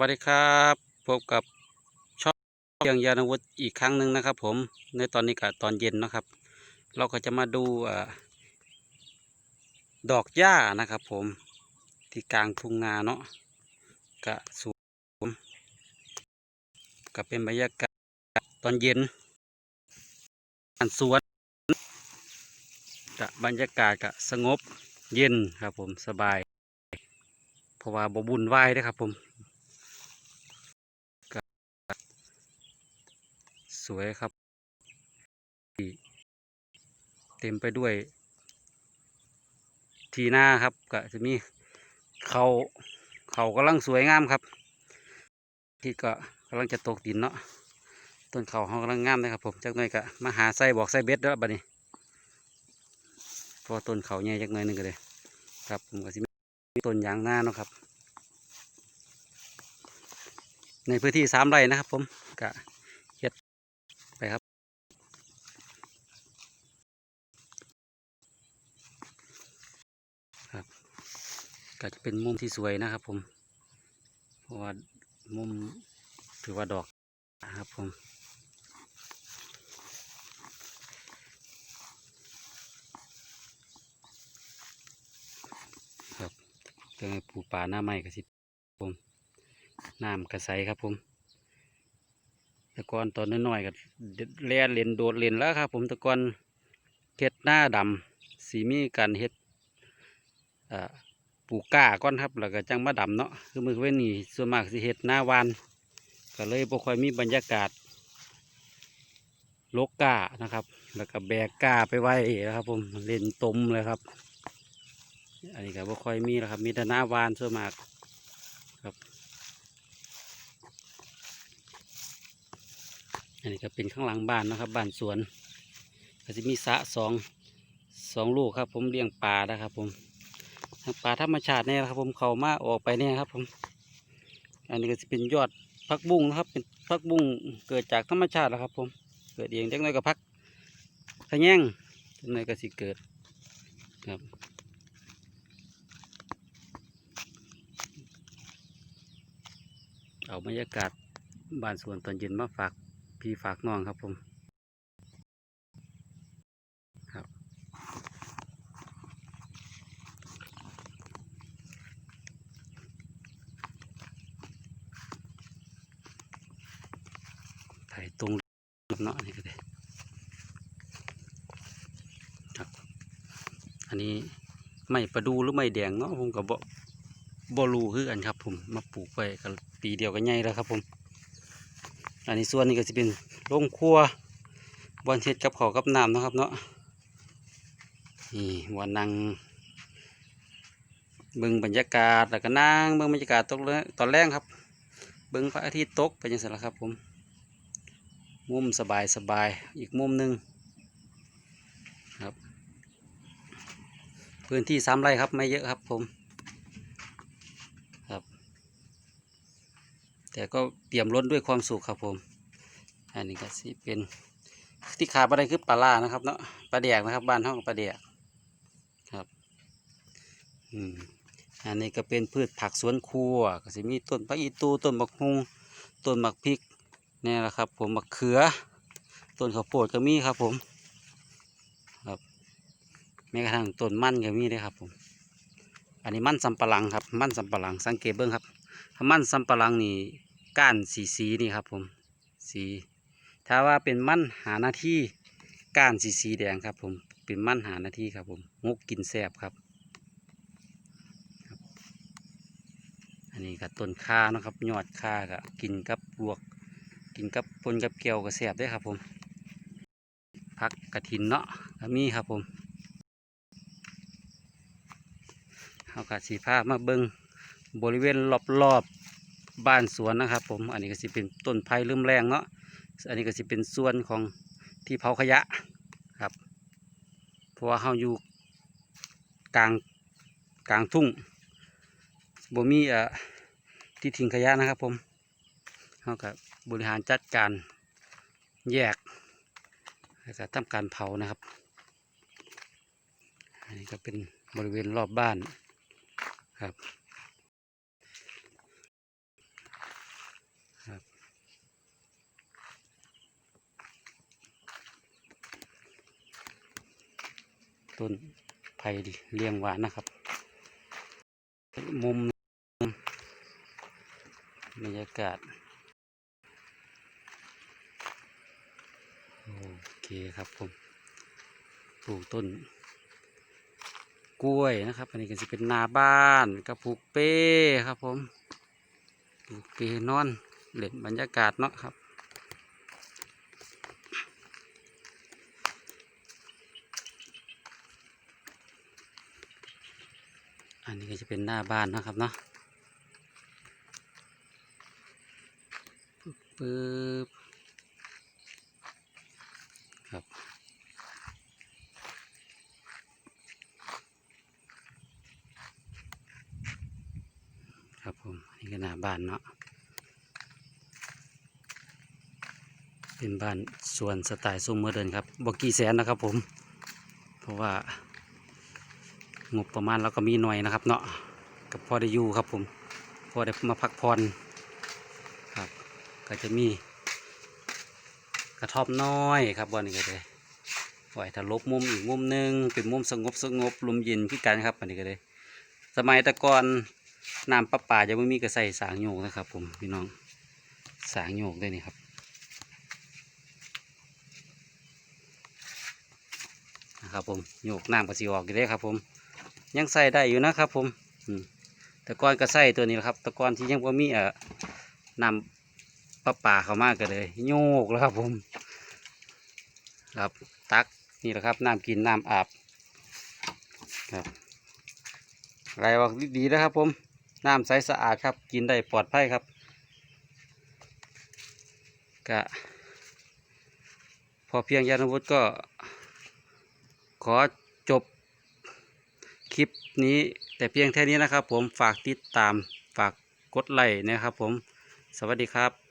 วัสดีครับพบกับช่องเรื่องยานวุฒิอีกครั้งหนึ่งนะครับ ผมในตอนนี้กับตอนเย็นนะครับ เราก็จะมาดูอดอกหญ้านะครับ ผมที่กลางทุ่งนาเนาะกะสวยก็เป็นบรรยากาศตอนเย็นอันสวนกะบรรยากาศกะสงบเย็นครับ ผมสบายเพราะว่าบบุญไหวายเด้อครับ ผม สวยครับ เต็มไปด้วย ทีหน้าครับก็จะมีเขาเขากำลังสวยงามครับ ที่ก็กำลังจะตกดินเนาะต้นเขาเขากำลังงามเลยครับผมจักหน่อยก็มาหาไส้บอกไส้เบ็ดแล้วบัดนี้พอต้นเขาใหญ่จักหน่อยหนึงก็เลยครับผมก็สิมีต้นยางหน้าเนาะครับ ในพื้นที่สามไร่นะครับผมก็ไปครับ ครับก็จะเป็นมุมที่สวยนะครับ ผม เพราะว่ามุมถือว่าดอกนะครับผมครับเจอปูป่าหน้าไม้กระสิบผมน้ำกระใสครับผมต่ก่อนตอนน้อยๆก็เล่นเลนโดดเลนแล้วครับ ผมต่ก่อนเฮ็ดหน้าดำสีมีการเฮ็ด ปลูกก้าก่อนครับแล้วก็จังมาดำเนาะคือมือเว้นนี่ส่วนมากสิเฮ็ดหน้าวานก็เลยบ่ค่อยมีบรรยากาศลกก้านะครับ แล้วก็แบกก้าไปไว้นะครับ ผมเล่นตมเลยครับ อันนี้ก็บ่ค่อยมีแล้วครับ มีแต่หน้าวานส่วนมากครับ อันนี้ก็เป็นข้างหลังบ้านนะครับบ้านสวนก็จะมีสะสองสองลูกครับ ผมเลี้ยงปลานะครับผม ปลาธรรมชาติเนี่ยนะครับ ผมเขามาออกไปเนี่ยครับ ผม อันนี้ก็จะเป็นยอดพักบุ้งนะครับ เป็นพักบุ้งเกิดจากธรรมชาติแล้วครับ ผม เกิดเองเล็กน้อยก็พักขยงเน้อยก็สิเกิดครับเอาบรรยากาศบ้านสวนตอนเย็นมาฝากพี่ฝากน้องครับผม ถ่ตรงเนาะนี่ก็ได้ครับ อันนี้ไม่ประดูหรือไม่แดงเนาะผมก็บ่บ่รู้คือกันครับ ผมมาปลูกไปก็ปีเดียวก็ใหญ่แล้วครับ ผม อันนี้ส่วนนี้ก็จะเป็นโรงครัวบอนเฮ็ดกับข้าวกับน้ำนะครับ เนาะนี่วันนั่งเบิ่งบรรยากาศแล้วก็นั่งเบิ่งบรรยากาศตกเลยตอนแรกครับ เบิ่งพระอาทิตย์ตกไปจังซั่นล่ะครับ ผม มุมสบายสบายอีกมุมหนึ่งครับ พื้นที่สามไร่ครับไม่เยอะครับผมครับ แต่ก็เปี่ยมล้นด้วยความสุขครับผม อันนี้ก็สิเป็นที่ขาดอะไรคือปลาล่านะครับเนาะปลาแดกนะครับบ้านห้องปลาแดกครับอืมอันนี้ก็เป็นพืชผักสวนครัวก็สิมีต้นผักอีตูต้นบักฮุงต้นบักพริก นี่แหละครับ ผมบักเขือต้นข้าวโพดก็มีครับ ผมครับแม้กระทั่งต้นมันก็มีเลยครับ ผม อันนี้มันสำปะหลังครับ มันสำปะหลังสังเกตเบิ้งครับถ้ามันสำปะหลังนี่ก้านสีสีนี่ครับ ผมสี ถ้าว่าเป็นมันหาหน้าที่ก้านสีสีแดงครับ ผมเป็นมันหาหน้าที่ครับ ผมงกกินแซ่บครับอันนี้ก็ต้นข่านะครับยอดข่าก็กินกับลวก กินกับปนกับเกี๊ยวก็แซ่บได้ครับผมผักกระถินเนาะก็มีครับผมเอากระสีผ้ามาเบิงบริเวณรอบๆบบ้านสวนนะครับผมอันนี้ก็สิเป็นต้นไผ่ลืมแรงเนาะอันนี้ก็สิเป็นส่วนของที่เผาขยะครับเพราะว่าเราอยู่กลางกลางทุ่งบ่มีเอ่อที่ทิ้งขยะนะครับผมเราก็บ บริหารจัดการแยกแล้วก็ทำการเผานะครับ อันนี้ก็เป็นบริเวณรอบบ้านครับครับต้นไผ่เลี้ยงหวานนะครับ มุมบรรยากาศ คครับผมปลูกต้น กล้วยนะครับ อันนี้ก็จะเป็นนาบ้านกับปลูกเป้ครับผมปลูกเป้นอนเล่นบรรยากาศเนาะครับอันนี้ก็จะเป็นหน้าบ้านนะครับเนาะปึ๊บครับ ครับผมนนี้ก็หน้าบ้านเนาะเป็นบ้านสวนสไตล์ซุ้มเมอร์เดินครับบอกกี่แสนนะครับผม เพราะว่างบประมาณเราก็มีหน่อยนะครับเนาะกับพอได้อยู่ครับผมพอได้มาพักผ่อนครับ ก็จะมีกระท่อมน้อยครับวันนี้ก็เลยไว้ถ้าลบมุมอีกมุมหนึงเป็นมุมสงบสงบลมเย็นคือกันครับอันนี้ก็เลยสมัยแต่ก่อน น้ำประปาจะไม่มีกระใส่สางโยกนะครับ ผมพี่น้องสางโยกได้นี่ครับนะครับผมโยกน้ำกระสีออกอยู่เด้ครับ ผม ยังใส่ได้อยู่นะครับ ผมแต่ก่อนก็ใส่ตัวนี้ละครับต่ก่อนที่ยังว่ามีเอ่อน้ำประปาเข้ามาก็เลย โยกแล้วครับผม ครับตักนี่แหละครับน้ำกินน้ำอาบครับไรออกดีๆนะครับผม น้ำใสสะอาดครับ กินได้ปลอดภัยครับกะพอเพียงยานวุฒิก็ ขอจบคลิปนี้แต่เพียงแค่นี้นะครับ ผมฝากติดตามฝากกดไลค์นะครับ ผมสวัสดีครับ